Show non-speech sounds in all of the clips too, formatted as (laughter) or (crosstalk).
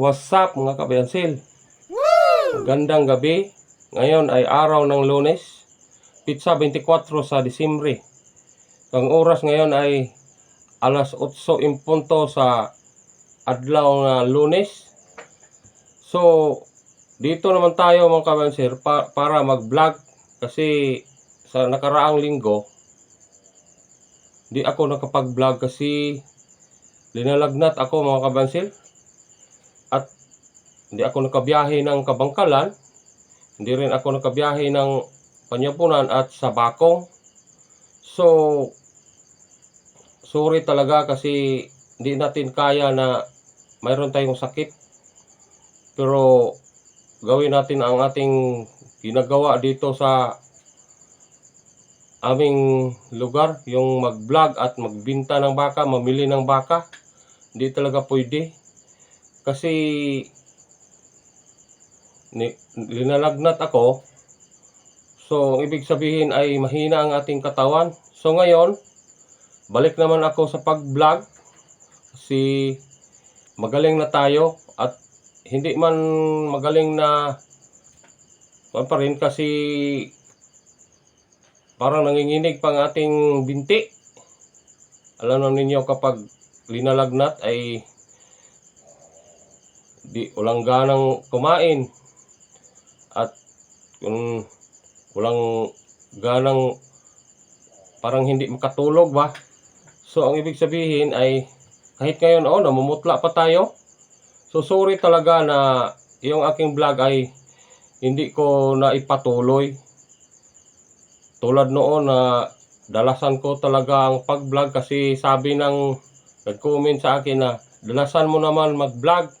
What's up mga kabayansil? Gandang gabi. Ngayon ay araw ng lunes. Pizza 24 sa Disimbre. Ang oras ngayon ay alas 8 in punto sa adlaw na lunes. So, dito naman tayo mga kabayansil pa- para mag-vlog kasi sa nakaraang linggo di ako nakapag-vlog kasi linalagnat ako mga kabansil hindi ako nakabiyahe ng Kabangkalan hindi rin ako nakabiyahe ng Panyapunan at sa so sorry talaga kasi hindi natin kaya na mayroon tayong sakit pero gawin natin ang ating ginagawa dito sa aming lugar, yung mag-vlog at magbinta ng baka, mamili ng baka. Hindi talaga pwede. Kasi ni, linalagnat ako. So, ang ibig sabihin ay mahina ang ating katawan. So, ngayon, balik naman ako sa pag-vlog. Kasi magaling na tayo at hindi man magaling na pa pa rin kasi parang nanginginig pang ating binti. Alam naman ninyo kapag linalagnat ay di walang ganang kumain kung walang ganang parang hindi makatulog ba so ang ibig sabihin ay kahit ngayon oh namumutla pa tayo so sorry talaga na yung aking vlog ay hindi ko na ipatuloy tulad noon na dalasan ko talaga ang pag-vlog kasi sabi ng nag-comment sa akin na dalasan mo naman mag-vlog.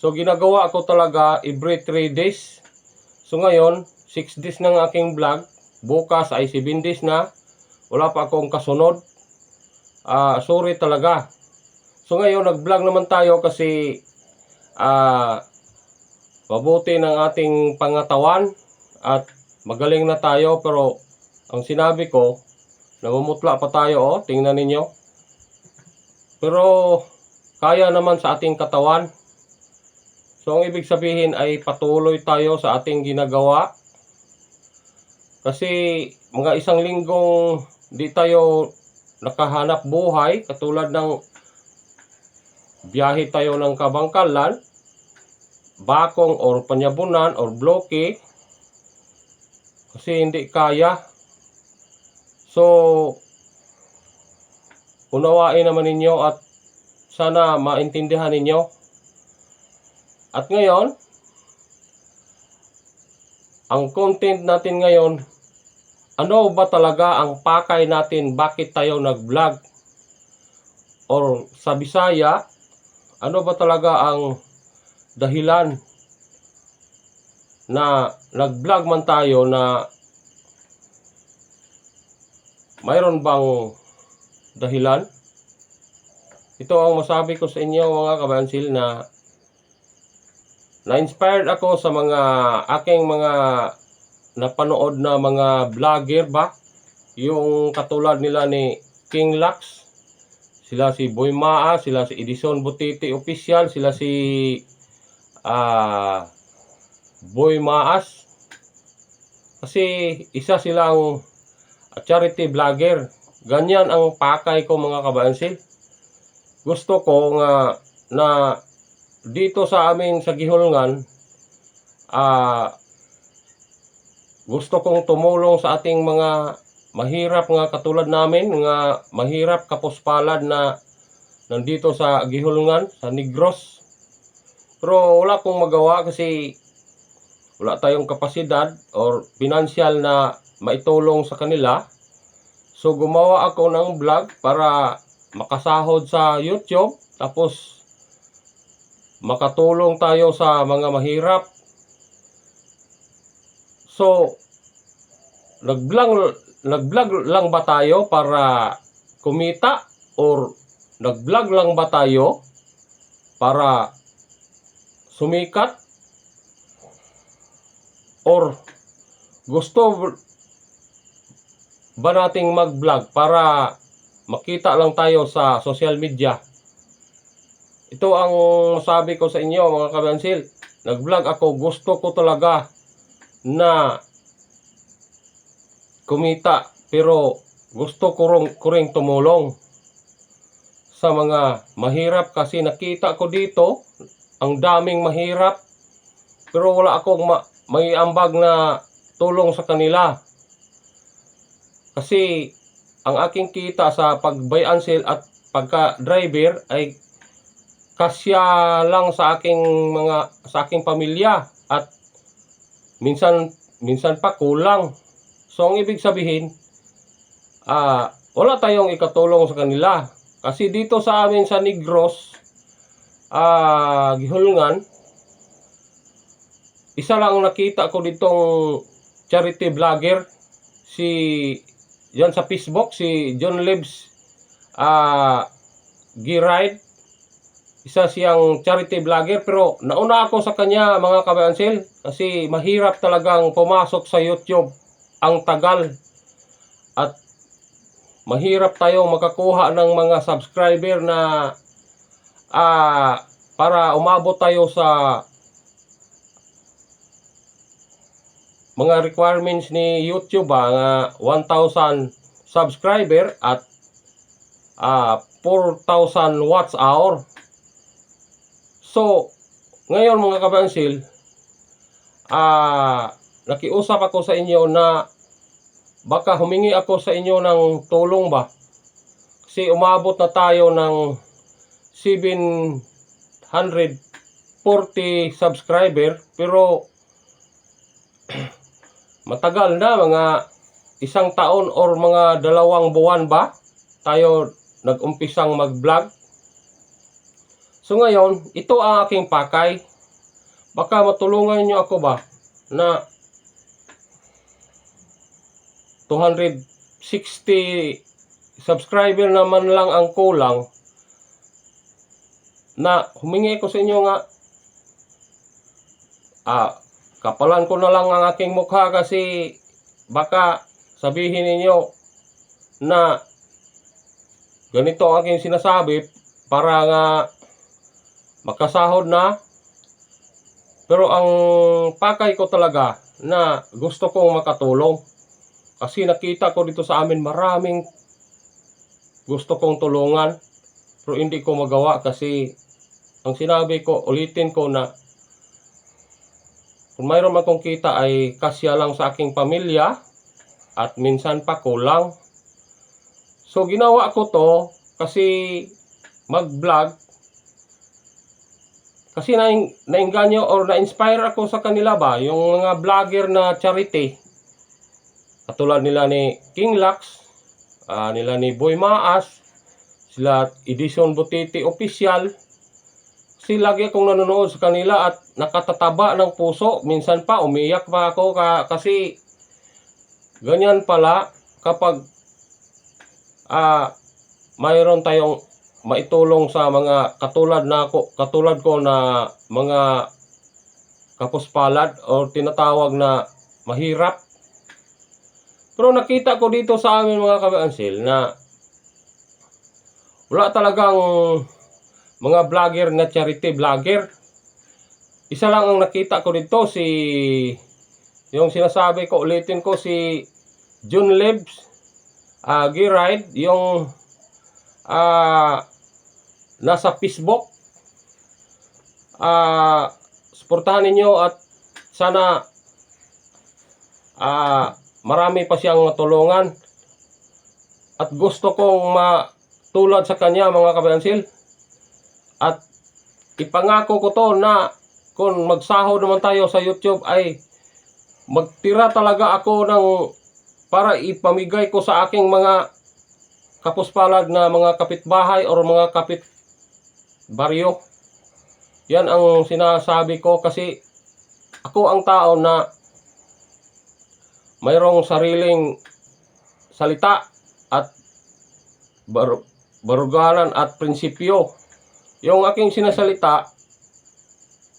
So ginagawa ko talaga every 3 days. So ngayon, 6 days ng aking vlog. Bukas ay 7 days na. Wala pa akong kasunod. Ah, sorry talaga. So ngayon, nag-vlog naman tayo kasi ah mabuti ng ating pangatawan at magaling na tayo pero ang sinabi ko, namumutla pa tayo oh, tingnan ninyo. Pero kaya naman sa ating katawan. So ang ibig sabihin ay patuloy tayo sa ating ginagawa. Kasi mga isang linggong di tayo nakahanap buhay katulad ng biyahe tayo ng Kabangkalan, Bakong or Panyabunan or Bloke kasi hindi kaya. So, unawain naman ninyo at sana maintindihan ninyo. At ngayon, ang content natin ngayon, ano ba talaga ang pakay natin bakit tayo nag-vlog? Or sa Bisaya, ano ba talaga ang dahilan na nag-vlog man tayo na mayroon bang dahilan? Ito ang masabi ko sa inyo mga kabansil na na-inspired ako sa mga aking mga napanood na mga vlogger ba? Yung katulad nila ni King Lux, sila si Boy Maa, sila si Edison Butiti Official, sila si ah Boy Maas. Kasi isa silang charity vlogger. Ganyan ang pakay ko mga kabansil. Gusto ko nga na dito sa amin sa Gihulngan, ah gusto kong tumulong sa ating mga mahirap nga katulad namin, nga mahirap kapuspalad na nandito sa Gihulngan, sa Negros. Pero wala kong magawa kasi wala tayong kapasidad or financial na maitulong sa kanila. So gumawa ako ng vlog para makasahod sa YouTube tapos makatulong tayo sa mga mahirap. So nag-vlog nag-vlog lang ba tayo para kumita or nag-vlog lang ba tayo para sumikat or gusto ba nating mag-vlog para makita lang tayo sa social media ito ang sabi ko sa inyo mga kabansil. Nag-vlog ako, gusto ko talaga na kumita pero gusto ko rin, ko rin tumulong sa mga mahirap kasi nakita ko dito ang daming mahirap pero wala akong ma- may ambag na tulong sa kanila kasi ang aking kita sa and sell at pagka-driver ay kasya lang sa aking mga sa aking pamilya at minsan minsan pa kulang. So ang ibig sabihin ah wala tayong ikatulong sa kanila kasi dito sa amin sa Negros ah gihulungan isa lang ang nakita ko ditong charity vlogger si yan sa Facebook si John Libs ah Giride isa siyang charity vlogger pero nauna ako sa kanya mga kabayansil kasi mahirap talagang pumasok sa YouTube ang tagal at mahirap tayong makakuha ng mga subscriber na ah para umabot tayo sa mga requirements ni YouTube ah, nga 1,000 subscriber at ah 4,000 watts hour. So, ngayon mga kabansil, ah nakiusap ako sa inyo na baka humingi ako sa inyo ng tulong ba? Kasi umabot na tayo ng 740 subscriber pero (clears throat) matagal na mga isang taon or mga dalawang buwan ba tayo nag-umpisang mag-vlog. So ngayon, ito ang aking pakay. Baka matulungan niyo ako ba na 260 subscriber naman lang ang kulang na humingi ko sa inyo nga ah, kapalan ko na lang ang aking mukha kasi baka sabihin ninyo na ganito ang aking sinasabi para nga makasahod na. Pero ang pakay ko talaga na gusto kong makatulong. Kasi nakita ko dito sa amin maraming gusto kong tulungan. Pero hindi ko magawa kasi ang sinabi ko ulitin ko na kung mayroon akong kita ay kasya lang sa aking pamilya at minsan pa kulang. So ginawa ko to kasi mag-vlog kasi na nainganyo or na-inspire ako sa kanila ba yung mga vlogger na charity katulad nila ni King Lux ah, nila ni Boy Maas sila Edison Butiti Official kasi lagi akong nanonood sa kanila at nakatataba ng puso. Minsan pa umiyak pa ako ka, kasi ganyan pala kapag ah mayroon tayong maitulong sa mga katulad na ako, katulad ko na mga kapuspalad o tinatawag na mahirap. Pero nakita ko dito sa amin mga kabansil na wala talagang mga vlogger na charity vlogger. Isa lang ang nakita ko dito si yung sinasabi ko ulitin ko si June Libs uh, Giride yung ah nasa Facebook. Ah suportahan ninyo at sana ah marami pa siyang matulungan. At gusto kong matulad sa kanya mga kabansil at ipangako ko to na kung magsahod naman tayo sa YouTube ay magtira talaga ako ng para ipamigay ko sa aking mga kapuspalad na mga kapitbahay or mga kapit baryo. Yan ang sinasabi ko kasi ako ang tao na mayroong sariling salita at bar barugalan at prinsipyo. Yung aking sinasalita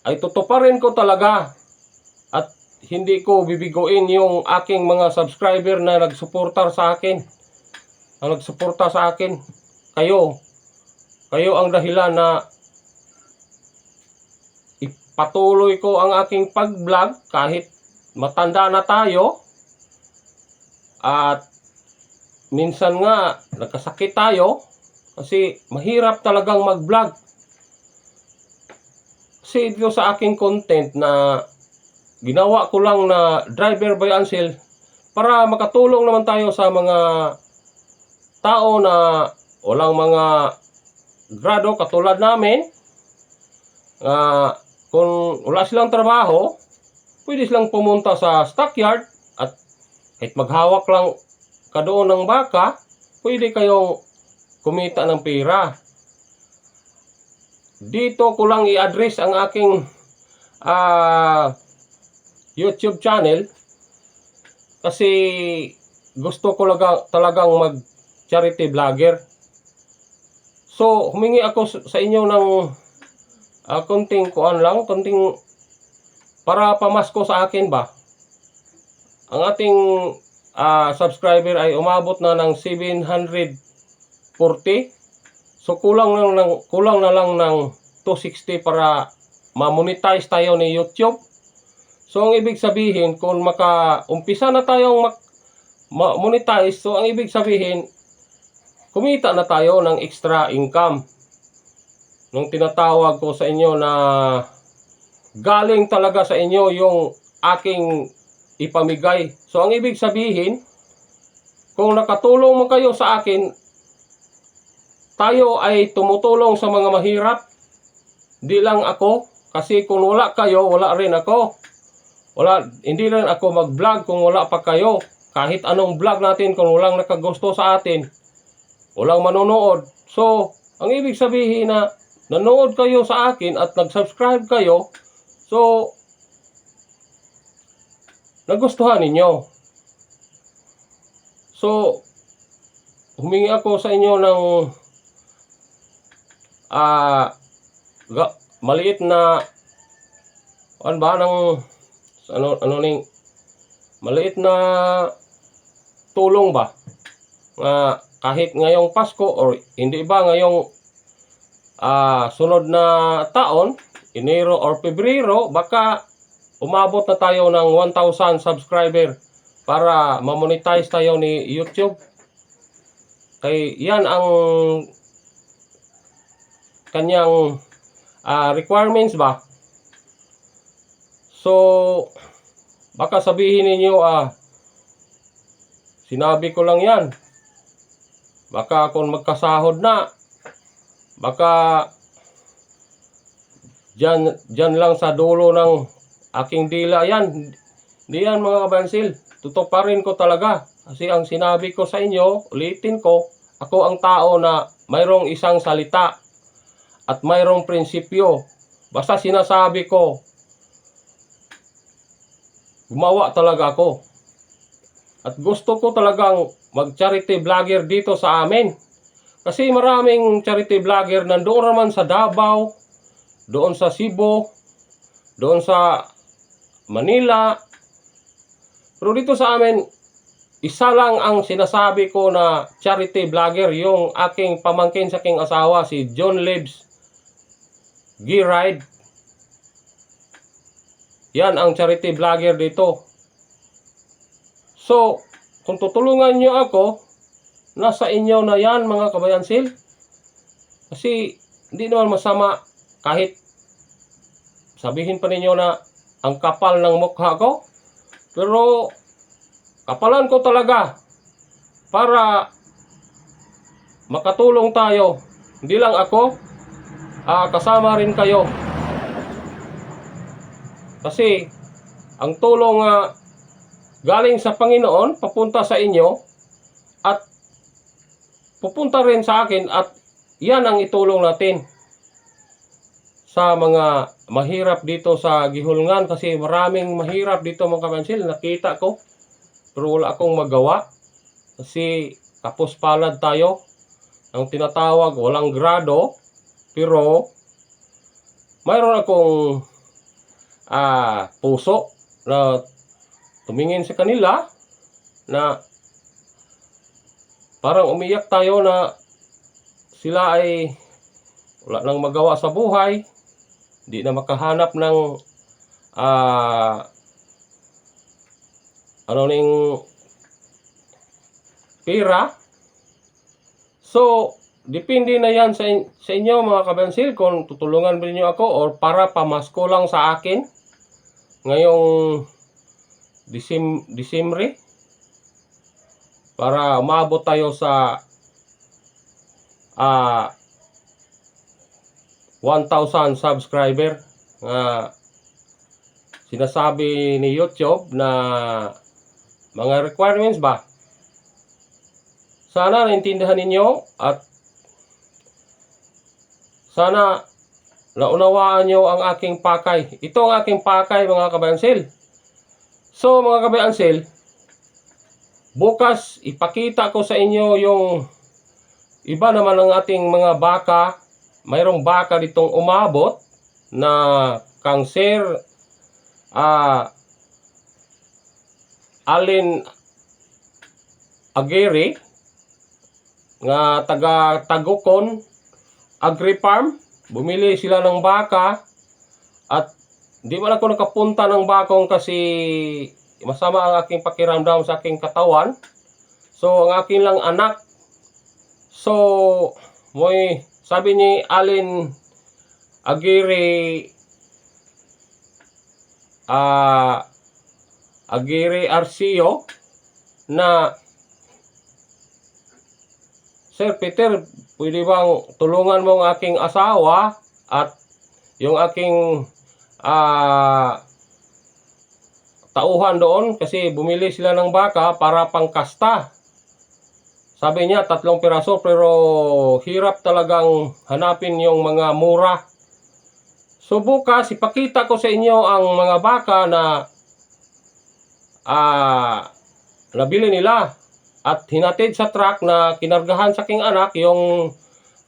ay tutuparin ko talaga at hindi ko bibiguin yung aking mga subscriber na nagsuportar sa akin. Ang nagsuporta sa akin. Kayo kayo ang dahilan na patuloy ko ang aking pag-vlog kahit matanda na tayo. At minsan nga nagkasakit tayo kasi mahirap talagang mag-vlog. Kasi dito sa aking content na ginawa ko lang na driver by Ansel para makatulong naman tayo sa mga tao na walang mga grado katulad namin. Ah, kung wala silang trabaho, pwede silang pumunta sa stockyard at kahit maghawak lang ka doon ng baka, pwede kayong kumita ng pera. Dito ko lang i-address ang aking ah, YouTube channel kasi gusto ko laga, talagang mag charity vlogger. So, humingi ako sa inyo ng ah, konting kuan lang, konting para pamasko sa akin ba. Ang ating ah, subscriber ay umabot na ng 740. So kulang lang ng kulang na lang ng 260 para ma-monetize tayo ni YouTube. So ang ibig sabihin kung maka-umpisa na tayong mak- ma-monetize, so ang ibig sabihin kumita na tayo ng extra income. Nung tinatawag ko sa inyo na galing talaga sa inyo yung aking ipamigay. So ang ibig sabihin, kung nakatulong mo kayo sa akin, tayo ay tumutulong sa mga mahirap. Di lang ako, kasi kung wala kayo, wala rin ako. Wala, hindi rin ako mag-vlog kung wala pa kayo. Kahit anong vlog natin kung walang nakagusto sa atin, walang manonood. So, ang ibig sabihin na nanood kayo sa akin at nag-subscribe kayo, so, nagustuhan ninyo. So, humingi ako sa inyo ng ga- maliit na ano ba ng ano ano ning maliit na tulong ba nga kahit ngayong Pasko or hindi ba ngayong ah sunod na taon Enero or Pebrero baka umabot na tayo ng 1,000 subscriber para ma-monetize tayo ni YouTube. Kay yan ang kanyang ah, requirements ba? So baka sabihin ninyo ah sinabi ko lang yan baka kung magkasahod na baka dyan, dyan lang sa dulo ng aking dila. Yan hindi yan mga kabansil. Tutuparin ko talaga. Kasi ang sinabi ko sa inyo ulitin ko ako ang tao na mayroong isang salita at mayroong prinsipyo. Basta sinasabi ko gumawa talaga ako. At gusto ko talagang mag-charity vlogger dito sa amin. Kasi maraming charity vlogger nandoon naman sa Davao, doon sa Cebu, doon sa Manila. Pero dito sa amin, isa lang ang sinasabi ko na charity vlogger, yung aking pamangkin sa aking asawa, si John Libs G-Ride. Yan ang charity vlogger dito. So, kung tutulungan nyo ako, nasa inyo na yan mga kabayansil. Kasi hindi naman masama kahit sabihin pa ninyo na ang kapal ng mukha ko. Pero kapalan ko talaga para makatulong tayo. Hindi lang ako, ah, kasama rin kayo. Kasi ang tulong nga galing sa Panginoon papunta sa inyo at pupunta rin sa akin at yan ang itulong natin sa mga mahirap dito sa Gihulngan kasi maraming mahirap dito mga kabansil nakita ko pero wala akong magawa. Kasi kapos palad tayo. Ang tinatawag walang grado pero mayroon akong ah, puso na tumingin sa kanila na parang umiyak tayo na sila ay wala nang magawa sa buhay. di na makahanap ng ah ano ning pera. So, depende na yan sa, in- sa inyo mga kabansil kung tutulungan ba niyo ako or para pamasko lang sa akin ngayong Disim Disimre para umabot tayo sa ah 1,000 subscriber nga sinasabi ni YouTube na mga requirements ba sana naintindihan ninyo at sana naunawaan nyo ang aking pakay. Ito ang aking pakay mga kabayansil. So mga kabayansil, bukas ipakita ko sa inyo yung iba naman ng ating mga baka. Mayroong baka ditong umabot na kang Sir ah Alin Aguirre nga taga Tagukon Agri Farm. Bumili sila ng baka at di man ako nakapunta ng bakong kasi masama ang aking pakiramdam sa aking katawan. So, ang aking lang anak. So, moy sabi ni Alin Aguirre ah Aguirre Arcio na Sir Peter, pwede bang tulungan mo ang aking asawa at yung aking ah tauhan doon kasi bumili sila ng baka para pangkasta. Sabi niya tatlong piraso pero hirap talagang hanapin yung mga mura. So bukas ipakita ko sa inyo ang mga baka na ah nabili nila at hinatid sa truck na kinargahan sa aking anak yung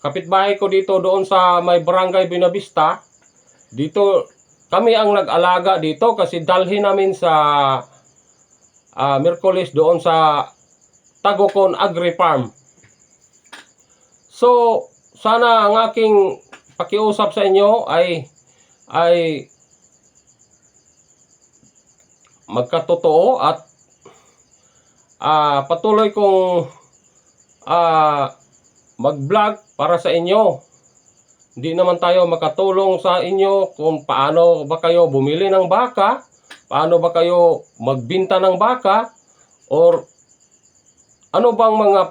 kapitbahay ko dito doon sa may barangay Binavista. Dito kami ang nag-alaga dito kasi dalhin namin sa ah Merkulis doon sa Tagokon Agri Farm. So, sana ang aking pakiusap sa inyo ay ay magkatotoo at ah patuloy kong ah mag-vlog para sa inyo. Hindi naman tayo makatulong sa inyo kung paano ba kayo bumili ng baka, paano ba kayo magbinta ng baka, or ano bang mga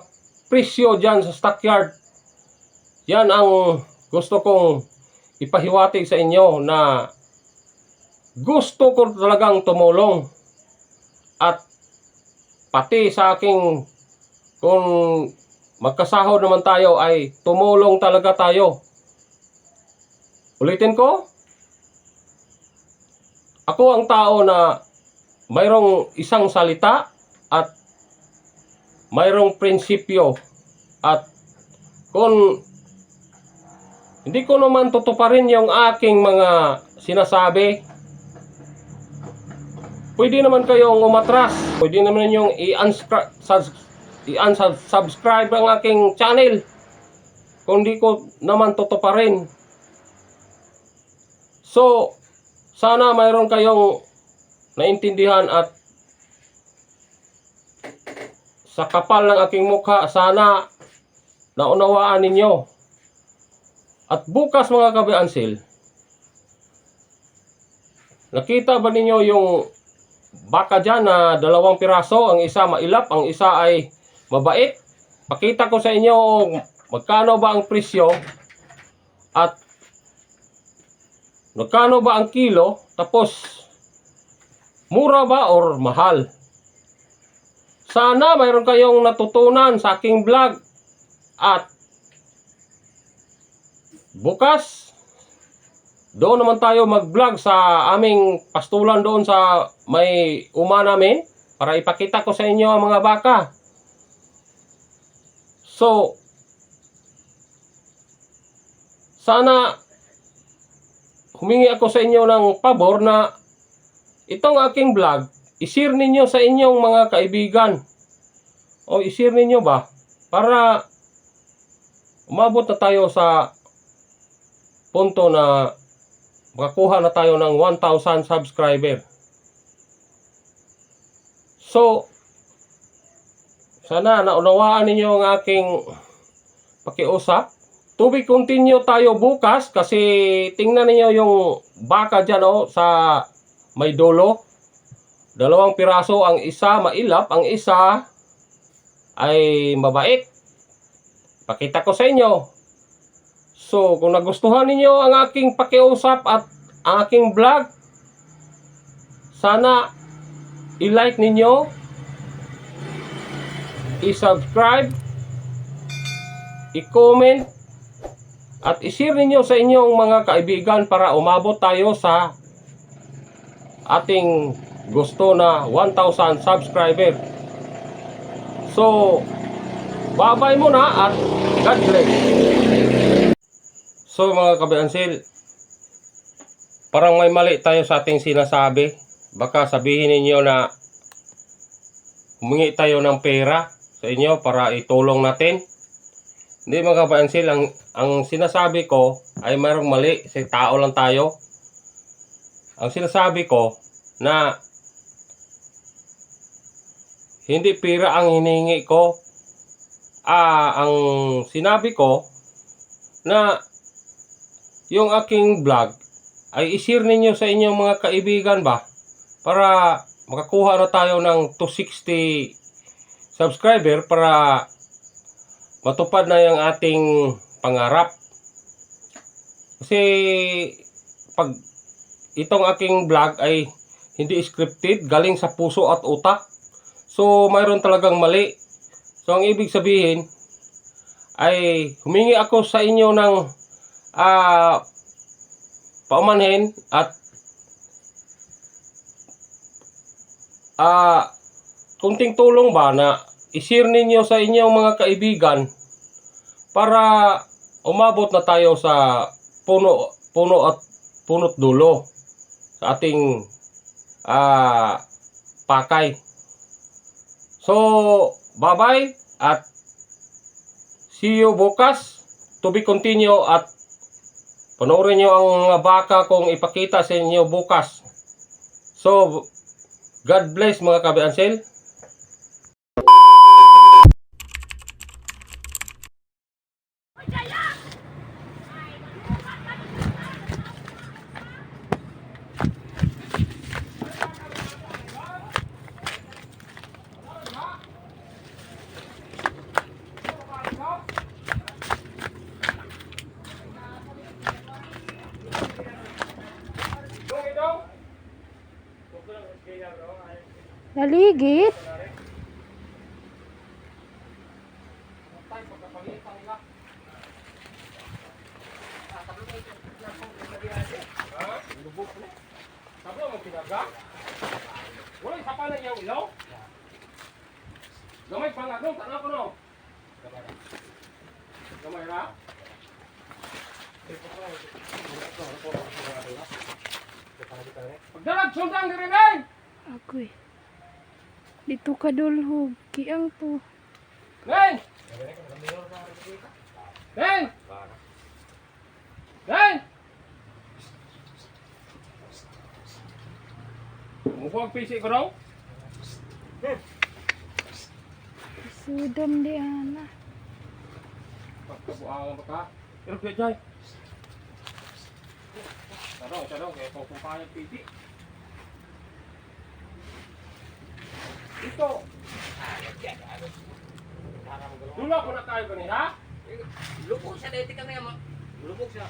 presyo dyan sa stockyard. Yan ang gusto kong ipahiwatig sa inyo na gusto ko talagang tumulong at pati sa aking kung magkasahod naman tayo ay tumulong talaga tayo. Ulitin ko, ako ang tao na mayroong isang salita at mayroong prinsipyo at kung hindi ko naman tutuparin yung aking mga sinasabi, pwede naman kayong umatras. Pwede naman yung i-unsubscribe ang aking channel. Kung di ko naman tutuparin. So, sana mayroon kayong naintindihan at sa kapal ng aking mukha, sana naunawaan ninyo. At bukas mga kabiansil, nakita ba ninyo yung baka dyan na dalawang piraso, ang isa mailap, ang isa ay mabait. Pakita ko sa inyo magkano ba ang presyo at magkano ba ang kilo, tapos mura ba or mahal. Sana mayroon kayong natutunan sa aking vlog at bukas doon naman tayo mag-vlog sa aming pastulan doon sa may uma namin para ipakita ko sa inyo ang mga baka. So, sana humingi ako sa inyo ng pabor na itong aking vlog, ishare ninyo sa inyong mga kaibigan. O ishare ninyo ba? Para umabot na tayo sa punto na makakuha na tayo ng 1,000 subscriber. So, sana naunawaan ninyo ang aking pakiusap. To be continue tayo bukas kasi tingnan niyo yung baka dyan oh, sa may dulo. Dalawang piraso, ang isa mailap, ang isa ay mabait. Pakita ko sa inyo. So, kung nagustuhan ninyo ang aking pakiusap at ang aking vlog, sana i-like ninyo, i-subscribe, i-comment, at i-share ninyo sa inyong mga kaibigan para umabot tayo sa ating gusto na 1,000 subscriber. So, bye-bye muna at God bless. So mga kabiansil, parang may mali tayo sa ating sinasabi. Baka sabihin ninyo na humingi tayo ng pera sa inyo para itulong natin. Hindi mga kabiansil, ang, ang sinasabi ko ay mayroong mali. Kasi tao lang tayo. Ang sinasabi ko na hindi pera ang hinihingi ko. Ah, ang sinabi ko na yung aking vlog ay i-share ninyo sa inyong mga kaibigan ba para makakuha na tayo ng 260 subscriber para matupad na yung ating pangarap. Kasi pag itong aking vlog ay hindi scripted, galing sa puso at utak. So mayroon talagang mali. So ang ibig sabihin ay humingi ako sa inyo ng ah paumanhin at ah kunting tulong ba na i-share ninyo sa inyong mga kaibigan para umabot na tayo sa puno puno at punot dulo sa ating ah pakay. So, bye-bye at see you bukas. To be continue at panoorin nyo ang baka kong ipakita sa inyo bukas. So, God bless mga kabiansel. Sabi mo tinaga? Wala isa pa na iyang ilaw? Gamay pa nga doon, tanaw ko no? Gamay ra? Pagdalag sundang diri nay! Agoy. Dito ka dulhog. Kiang to. Neng! Neng! Neng! Mukhang PC ko daw? Sudam di ana. Pagkabuangan ba ka? Pero kaya jay. Tarong, tarong, kaya kung kumpanya PC. Ito. Dula ko na tayo kanina, ha? Lubog siya dito kami. Lubog siya.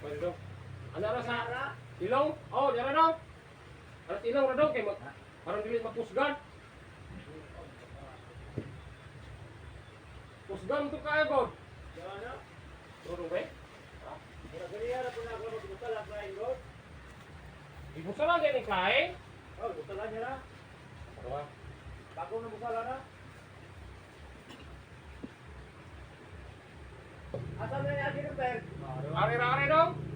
Pwede daw. Ano na sa ilong? Oh, dara daw. Aras ilong ra daw kay mag parang dili mapusgan. Pusgan to kaya god. Turong ba? Ibusa lang din ni Klae. Oh, gusto lang niya na. Ano ba? Bago na busala na. Asa na niya Peg? Ari-ari daw.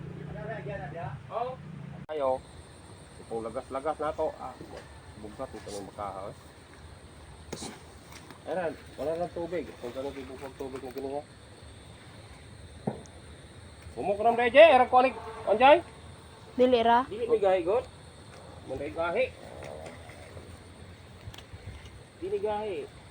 Oh. Ayo. Kung lagas-lagas na to, ah, bugat ito ng makaha. Eh. Ayan, wala lang tubig. Kung ganun ibubog tubig na ganun Umok ram dai je, era ko alik anjay. Dili ra. Dili mi gahi god. Mun gahi. Dili gahi.